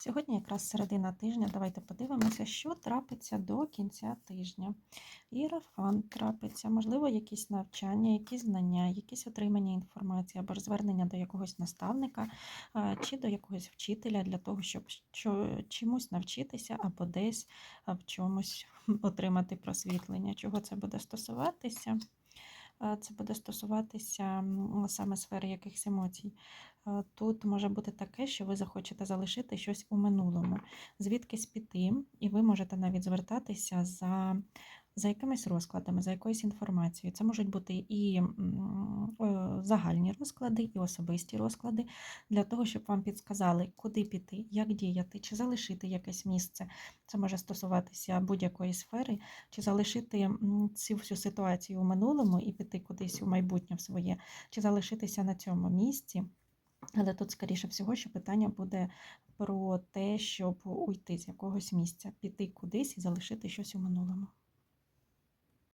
Сьогодні якраз середина тижня. Давайте подивимося, що трапиться до кінця тижня. Іерофан трапиться, можливо, якісь навчання, якісь знання, якісь отримання інформації або ж звернення до якогось наставника чи до якогось вчителя для того, щоб що- чомусь навчитися або десь в чомусь отримати просвітлення. Чого це буде стосуватися? А, Це буде стосуватися саме сфери якихось емоцій. Е, Тут може бути таке, що ви захочете залишити щось у минулому, звідкись піти, і ви можете навіть звертатися за, за якимись розкладами, за якоюсь інформацією. Це можуть бути і е, загальні розклади, і особисті розклади, для того, щоб вам підсказали, куди піти, як діяти, чи залишити якесь місце. Це може стосуватися будь-якої сфери, чи залишити цю всю ситуацію у минулому і піти кудись у майбутнє в своє, чи залишитися на цьому місці. Але тут, скоріше всього, що питання буде про те, щоб уйти з якогось місця, піти кудись і залишити щось у минулому.